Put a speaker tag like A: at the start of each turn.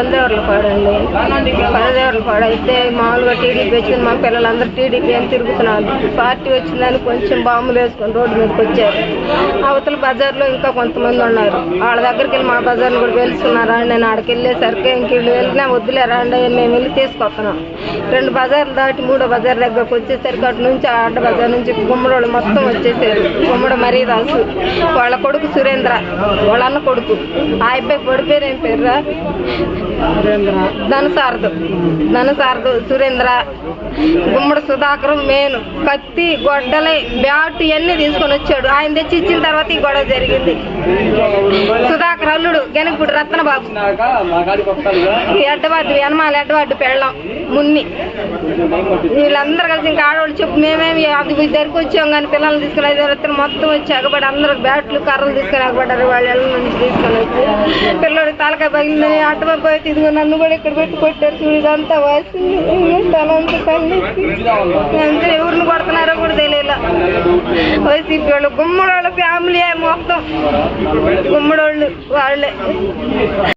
A: కొలదేవర్ల పాడండి కొలదేవర్ల పాడు. అయితే మామూలుగా టీడీపీ వచ్చింది మా పిల్లలందరూ టీడీపీ అని తిరుగుతున్నారు. పార్టీ వచ్చిందని కొంచెం బాంబులు వేసుకొని రోడ్డు మీదకి వచ్చారు. అవతల బజార్లో ఇంకా కొంతమంది ఉన్నారు. వాళ్ళ దగ్గరికి వెళ్ళి మా బజార్ని కూడా వెళ్తున్నారా. నేను ఆడికి వెళ్ళేసరికి ఇంక వీళ్ళు వెళ్ళినా వద్దులే అండి మేము వెళ్ళి తీసుకొస్తున్నాం. రెండు బజార్లు దాటి మూడో బజార్ దగ్గరకు వచ్చేసరికి అటు నుంచి ఆడ బజార్ నుంచి గుమ్మడోళ్ళు మొత్తం వచ్చేసారు. గుమ్మడ మరీ రాసు వాళ్ళ కొడుకు సురేంద్ర వాళ్ళ అన్న కొడుకు. ఆ అబ్బాయి కొడుకు పేరు ఏం ధనసారదు ధనసారదు సురేంద్ర. గుమ్మడి సుధాకర్ మేను. కత్తి గొడ్డలి బ్యాట్ ఇవన్నీ తీసుకొని వచ్చాడు. ఆయన తెచ్చి ఇచ్చిన తర్వాత ఈ గొడవ జరిగింది. సుధాకర్ అల్లుడు గెనకుడు రత్నబాబు. ఎడ్డవాడు వెనమాల ఎడ్డవాడు పెళ్ళం. మున్ని. వీళ్ళందరూ కలిసి ఇంకా ఆడవాళ్ళు చెప్పు మేమేమి అది దగ్గరికి వచ్చాం కానీ పిల్లల్ని తీసుకుని ఐదు మొత్తం వచ్చి ఎగబడి అందరూ బ్యాట్లు కర్రలు తీసుకుని ఎగబడ్డారు. వాళ్ళ నుంచి తీసుకొని వచ్చి తలకాయ పగిలిందని అడ్డవాడు పోయి ఇదిగో నన్ను కూడా ఇక్కడ పెట్టి కొట్టారు చూడు ఇదంతా వాసింది తలంతా ఎవరిని కొడుతున్నారో కూడా తెలియదు వైసీపీ వాళ్ళు గుమ్మడోళ్ళ ఫ్యామిలీ మొత్తం. గుమ్మడోళ్ళు వాళ్ళే.